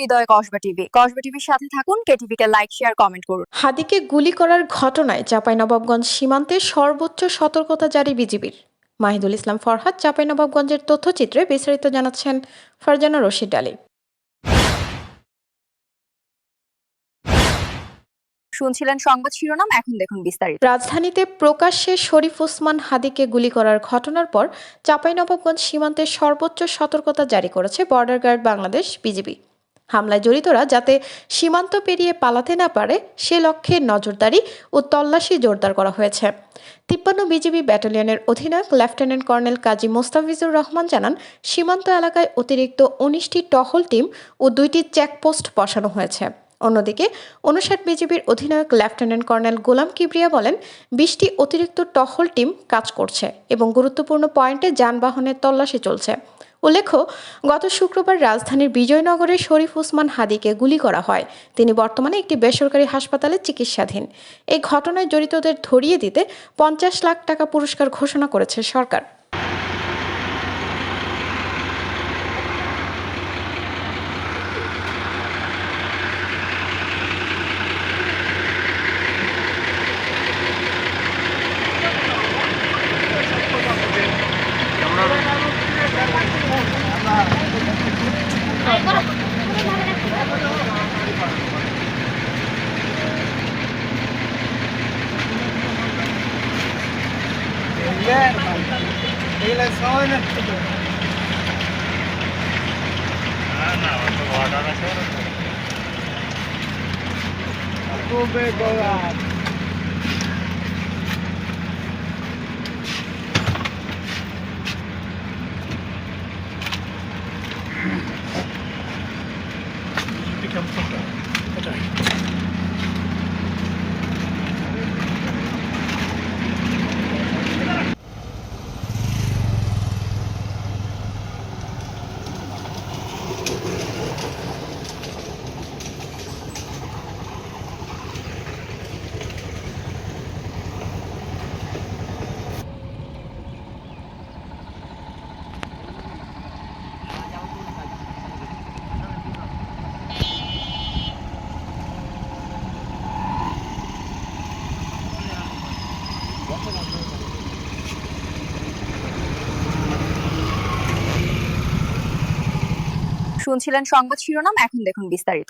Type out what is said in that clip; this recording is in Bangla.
হৃদয় কসবা টিভি। কসবা টিভির সাথে থাকুন কেটিভি কে লাইক শেয়ার কমেন্ট করুন। হাদিকে গুলি করার ঘটনায় চাঁপাইনবাবগঞ্জ সীমান্তে সর্বোচ্চ সতর্কতা জারি বিজিবির। মাহিদুল ইসলাম ফরহাদ চাঁপাইনবাবগঞ্জের তথ্যচিত্রে বিস্তারিত জানাচ্ছেন ফারজানা রশিদ আলী। শুনছিলেন সংবাদ শিরোনাম এখন দেখুন বিস্তারিত। রাজধানীতে প্রকাশ্যে শরীফ ওসমান হাদিকে গুলি করার ঘটনার পর চাঁপাইনবাবগঞ্জ সীমান্তে সর্বোচ্চ সতর্কতা জারি করেছে বর্ডার গার্ড বাংলাদেশ বিজিবি। হামলায় জড়িতরা যাতে সীমান্ত পেরিয়ে পালাতে না পারে, সে লক্ষ্যে নজরদারি ও তল্লাশি জোরদার করা হয়েছে। তিপ্পান্ন বিজিবি ব্যাটালিয়নের অধিনায়ক লেফটেন্যান্ট কর্নেল কাজী মোস্তাফিজুর রহমান জানান, সীমান্ত এলাকায় অতিরিক্ত উনিশটি টহল টিম ও দুইটি চেকপোস্ট বসানো হয়েছে। অন্যদিকে, উনষাট বিজিবির অধিনায়ক লেফটেন্যান্ট কর্নেল গোলাম কিবরিয়া বলেন, বিশটি অতিরিক্ত টহল টিম কাজ করছে এবং গুরুত্বপূর্ণ পয়েন্টে যানবাহনের তল্লাশি চলছে। উল্লেখ্য, গত শুক্রবার রাজধানীর বিজয়নগরে শরীফ উসমান হাদিকে গুলি করা হয়। তিনি বর্তমানে একটি বেসরকারি হাসপাতালে চিকিৎসাধীন। এই ঘটনায় জড়িতদের ধরিয়ে দিতে পঞ্চাশ লাখ টাকা পুরস্কার ঘোষণা করেছে সরকার। ఇలా సోనట్టు నా ఒక వాడన సోనట్టు అక్కుబే Goa Come from there. Okay. শুনছিলেন সংবাদ শিরোনাম এখন দেখুন বিস্তারিত।